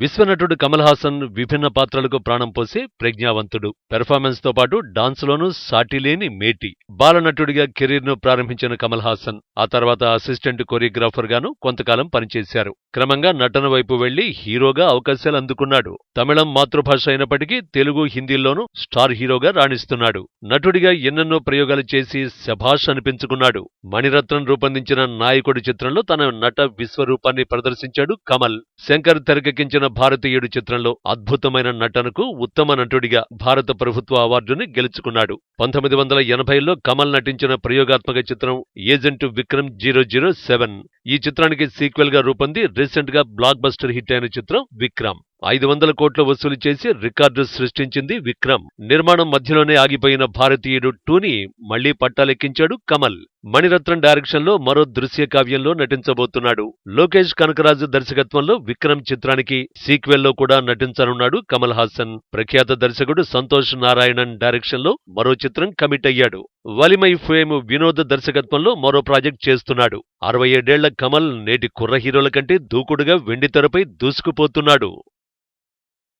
విశ్వనటుడు కమల్ హాసన్ విభిన్న పాత్రలకు ప్రాణం పోసి ప్రజ్ఞావంతుడు. పెర్ఫార్మెన్స్తో పాటు డాన్స్ లోనూ సాటిలేని మేటి. బాలనటుడిగా కెరీర్ను ప్రారంభించిన కమల్ హాసన్ ఆ తర్వాత అసిస్టెంట్ కొరియోగ్రాఫర్ గాను కొంతకాలం పనిచేశారు. క్రమంగా నటన వైపు వెళ్ళి హీరోగా అవకాశాలు అందుకున్నాడు. తమిళం మాతృభాష అయినప్పటికీ తెలుగు హిందీల్లోనూ స్టార్ హీరోగా రాణిస్తున్నాడు. నటుడిగా ఎన్నెన్నో ప్రయోగాలు చేసి శభాష్ అనిపించుకున్నాడు. మణిరత్నం రూపొందించిన నాయకుడి చిత్రంలో తన నట విశ్వరూపాన్ని ప్రదర్శించాడు కమల్. శంకర్ తెరకెక్కించిన భారతీయుడు చిత్రంలో అద్భుతమైన నటనకు ఉత్తమ నటుడిగా భారత ప్రభుత్వ అవార్డుని గెలుచుకున్నాడు. పంతొమ్మిది వందల ఎనభైలో కమల్ నటించిన ప్రయోగాత్మక చిత్రం agent Vikram zero zero seven. ఈ చిత్రానికి సీక్వెల్గా రూపొంది రీసెంట్గా బ్లాక్ బస్టర్ హిట్ అయిన చిత్రం విక్రమ్. ఐదు వందల కోట్ల వసూలు చేసి రికార్డు సృష్టించింది విక్రమ్. నిర్మాణం మధ్యలోనే ఆగిపోయిన భారతీయుడు టూని మళ్ళీ పట్టాలెక్కించాడు కమల్. మణిరత్నం డైరెక్షన్లో మరో దృశ్య కావ్యంలో నటించబోతున్నాడు. లోకేష్ కనకరాజు దర్శకత్వంలో విక్రమ్ చిత్రానికి సీక్వెల్లో కూడా నటించనున్నాడు కమల్ హాసన్. ప్రఖ్యాత దర్శకుడు సంతోష్ నారాయణన్ డైరెక్షన్లో మరో చిత్రం కమిట్ అయ్యాడు. వలిమై ఫేమ్ వినోద దర్శకత్వంలో మరో ప్రాజెక్ట్ చేస్తున్నాడు. అరవై ఏడేళ్ళ కమల్ నేటి కుర్ర హీరోల కంటే దూకుడుగా వెండితెరపై దూసుకుపోతున్నాడు.